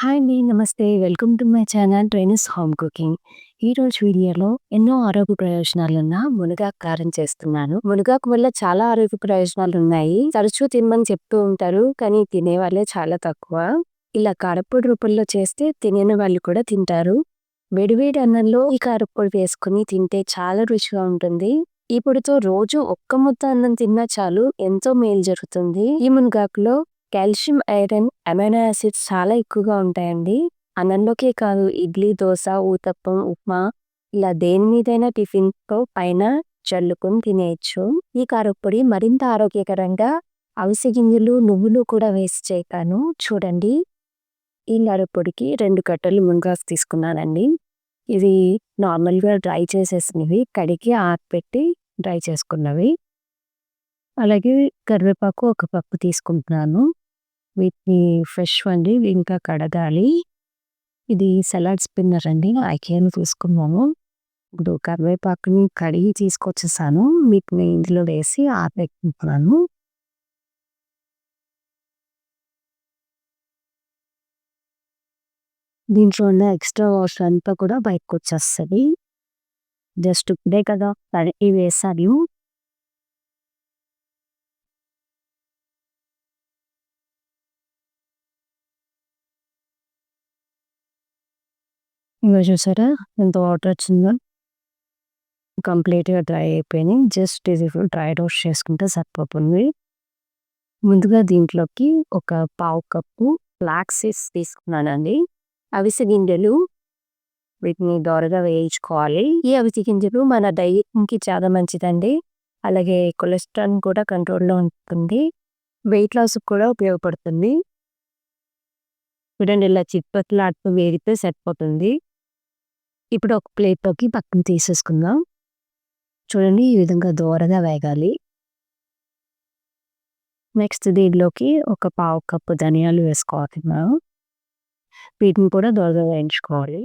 Hi అండి. నమస్తే. Welcome to my channel trainers home cooking. ఈరోజు వీడియోలో ఎన్నో ఆరోగ్య ప్రయోజనాలున్న మునగాకు కారం చేస్తున్నాను. మునగాకు వల్ల చాలా ఆరోగ్య ప్రయోజనాలు ఉన్నాయి తరచూ తినమని చెప్తూ ఉంటారు. కానీ తినేవాళ్ళే చాలా తక్కువ. ఇలా కారప్పొడి రూపంలో చేస్తే తినని వాళ్ళు కూడా తింటారు. వేడివేడి అన్నంలో ఈ కారప్పొడి వేసుకొని తింటే చాలా రుచిగా ఉంటుంది. ఈ పొడితో రోజు ఒక్క ముద్ద అన్నం తిన్నా చాలు ఎంతో మేలు జరుగుతుంది. ఈ మునగాకులో కాల్షియం, ఐరన్, అమైనో యాసిడ్స్ చాలా ఎక్కువగా ఉంటాయండి. అన్నంలోకే కాదు ఇడ్లీ, దోశ ఊతప్పం, ఉప్మా ఇలా దేని మీదైనా టిఫిన్‌తో పైన చల్లుకొని తినేయచ్చు ఈ కారప్పొడి మరింత ఆరోగ్యకరంగా అవిసె గింజలు, నువ్వులు కూడా వేసి చేశాను. చూడండి. ఈ కారప్పొడికి రెండు కట్టలు మునగాకు తీసుకున్నానండి. ఇది నార్మల్‌గా డ్రై చేసేసినవి. కడిగి ఆరపెట్టి డ్రై చేసుకున్నవి. అలాగే కరివేపాకు ఒక పప్పు తీసుకుంటున్నాను. వీటిని ఫ్రెష్ అండి. ఇంకా కడగాలి. ఇది సలాడ్ స్పిన్నర్ అండి. ఐకేను తీసుకున్నాము ఇప్పుడు కరివేపాకుని కడిగి తీసుకొచ్చేసాను. వీటిని ఇందులో వేసి ఆరబెట్టుకుంటున్నాను. దీంట్లో ఉన్న ఎక్స్ట్రా వాటర్ అంతా కూడా వచ్చేస్తుంది జస్ట్ ఇప్పుడే కదా కడిగి వేసాను ఇంకా చూసారా ఎంత వాటర్ వచ్చిందో? కంప్లీట్‌గా డ్రై అయిపోయినాయి. జస్ట్ ఇది డ్రై రోస్ట్ చేసుకుంటే సరిపోతుంది. ముందుగా దీంట్లోకి ఒక పావు కప్పు ఫ్లాక్సీస్ సీడ్స్ తీసుకున్నానండి. అవిసె గింజలు వీటిని దోరగా వేయించుకోవాలి. ఈ అవిసె గింజలు మన డైట్‌కి చాలా మంచిదండి. అలాగే కొలెస్ట్రాల్ కూడా కంట్రోల్‌లో ఉంటుంది. వెయిట్ లాస్‌కి కూడా ఉపయోగపడుతుంది. చూడండి ఇలా చిట్పట్లాడుతూ వేగితే సరిపోతుంది. ఇప్పుడు ఒక ప్లేట్‌లోకి పక్కన తీసేసుకుందాం. చూడండి ఈ విధంగా దోరగా వేగాలి. నెక్స్ట్ దీంట్లోకి ఒక పావు కప్పు ధనియాలు వేసుకోవాలి వేసుకోవాల్తున్నాను. వీటిని కూడా దూరగా వేయించుకోవాలి.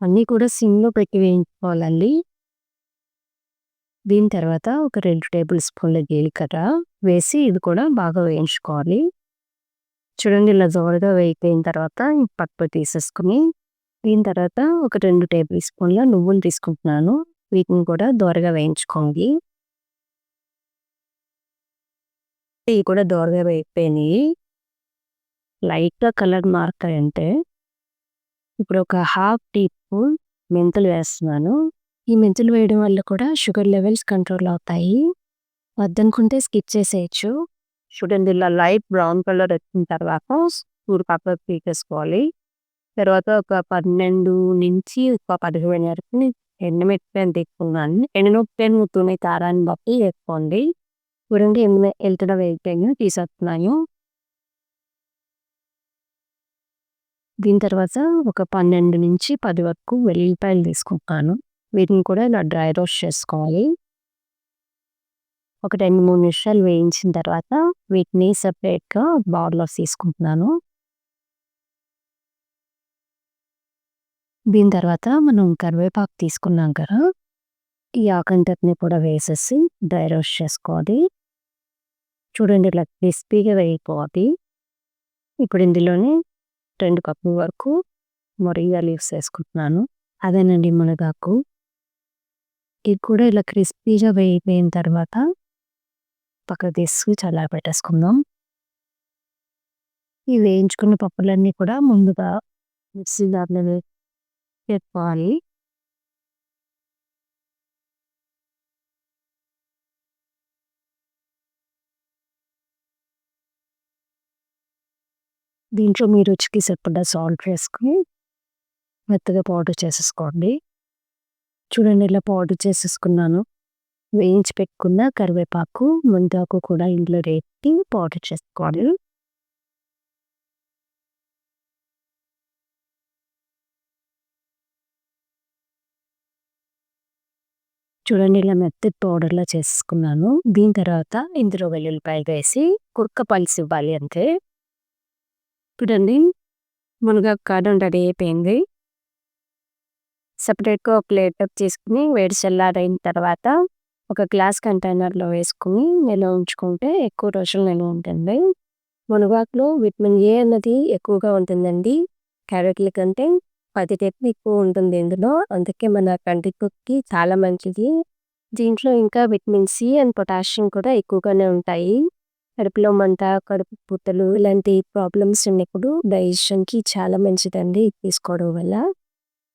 అన్నీ కూడా సిమ్‌లో పెట్టి వేయించుకోవాలండి. దీని తర్వాత ఒక రెండు టేబుల్ స్పూన్ల జీలకర్ర వేసి ఇది కూడా బాగా వేయించుకోవాలి. చూడండి ఇలా జోరుగా వేయిపోయిన తర్వాత పక్కకు తీసేసుకొని దీని తర్వాత ఒక రెండు టేబుల్ స్పూన్ల నువ్వులు తీసుకుంటున్నాను. వీటిని కూడా దోరగా వేయించుకోండి. ఇవి కూడా దోరగా వేయిపోయినాయి లైట్‌గా కలర్ మార్క్ అంటే ఇప్పుడు ఒక హాఫ్ టీ స్పూన్ మెంతులు వేస్తున్నాను. ఈ మెంతులు వేయడం వల్ల కూడా షుగర్ లెవెల్స్ కంట్రోల్ అవుతాయి. వద్దనుకుంటే స్కిప్ చేసేయొచ్చు. చూడండి ఇలా లైట్ బ్రౌన్ కలర్ వచ్చిన తర్వాత స్పూన్ పక్కకు తీసేసుకోవాలి. తర్వాత ఒక 12 నుంచి ఒక 15 వరకు ఎండుమిరపకాయలు తీసుకున్నాను. ఎండుమిరపకాయలు తినే కారాన్ని బట్టి వేసుకోండి. చూడండి ఎండ వెళ్తున్న వేగిపోయినాయో తీసేస్తున్నాను. దీని తర్వాత ఒక 12 నుంచి పది వరకు వెల్లిపాయలు తీసుకుంటాను. వీటిని కూడా ఇలా డ్రై రోస్ట్ చేసుకోవాలి. ఒక 2, 3 నిమిషాలు వేయించిన తర్వాత వీటిని సపరేట్గా బౌల్‌లో తీసుకుంటున్నాను. దీని తర్వాత మనం కరివేపాకు తీసుకున్నాం కదా! ఈ ఆకంతటిని కూడా వేసేసి డ్రై రోస్ట్ చేసుకోవాలి. చూడండి ఇలా క్రిస్పీగా వేయిపోవాలి ఇప్పుడు ఇందులోనే రెండు కప్పుల వరకు మొరిగా లీవ్స్ వేసుకుంటున్నాను. అదేనండి మునగాకు. ఇది కూడా ఇలా క్రిస్పీగా వేగిపోయిన తర్వాత పక్కకు తీసి చల్లారబెట్టేసుకుందాం. ఈ వేయించుకున్న పప్పులన్నీ కూడా ముందుగా మిక్సీ దాంట్లో పెట్టుకోవాలి. దీంట్లో మీ రుచికి సరిపడా సాల్ట్ వేసుకుని మెత్తగా పౌడర్ చేసేసుకోండి. చూడండి ఇలా పౌడర్ చేసేసుకున్నాను. వేయించి పెట్టుకున్న కరివేపాకు, మునగాకు కూడా ఇందులో వేసి పౌడర్ చేసుకోవాలి. చూడండి ఇలా మెత్తటి పౌడర్‌లా చేసుకున్నాను దీని తర్వాత ఇందులో వెల్లుల్లిపాయలు వేసి కుక్క పలిసి ఇవ్వాలి అంతే. చూడండి మునగా కారం రెడీ అయిపోయింది. సెపరేట్‌గా ఒక ప్లేట్‌లోకి తీసుకొని వేడి చల్లారైన తర్వాత ఒక గ్లాస్ కంటైనర్‌లో వేసుకొని నిల్వ ఉంచుకుంటే ఎక్కువ రోజులు నిల్వ ఉంటుంది. మునగాకులో విటమిన్ ఏ అన్నది ఎక్కువగా ఉంటుందండి. క్యారెట్‌ల కంటే పది రెట్లు ఎక్కువ ఉంటుంది ఇందులో. అందుకే మన కంటికి చాలా మంచిది. దీంట్లో ఇంకా విటమిన్ సి అండ్ పొటాషియం కూడా ఎక్కువగానే ఉంటాయి. కడుపులో మంట, కడుపు పూతలు ఇలాంటి ప్రాబ్లమ్స్ ఉన్నప్పుడు డైజెషన్‌కి చాలా మంచిదండి తీసుకోవడం వల్ల.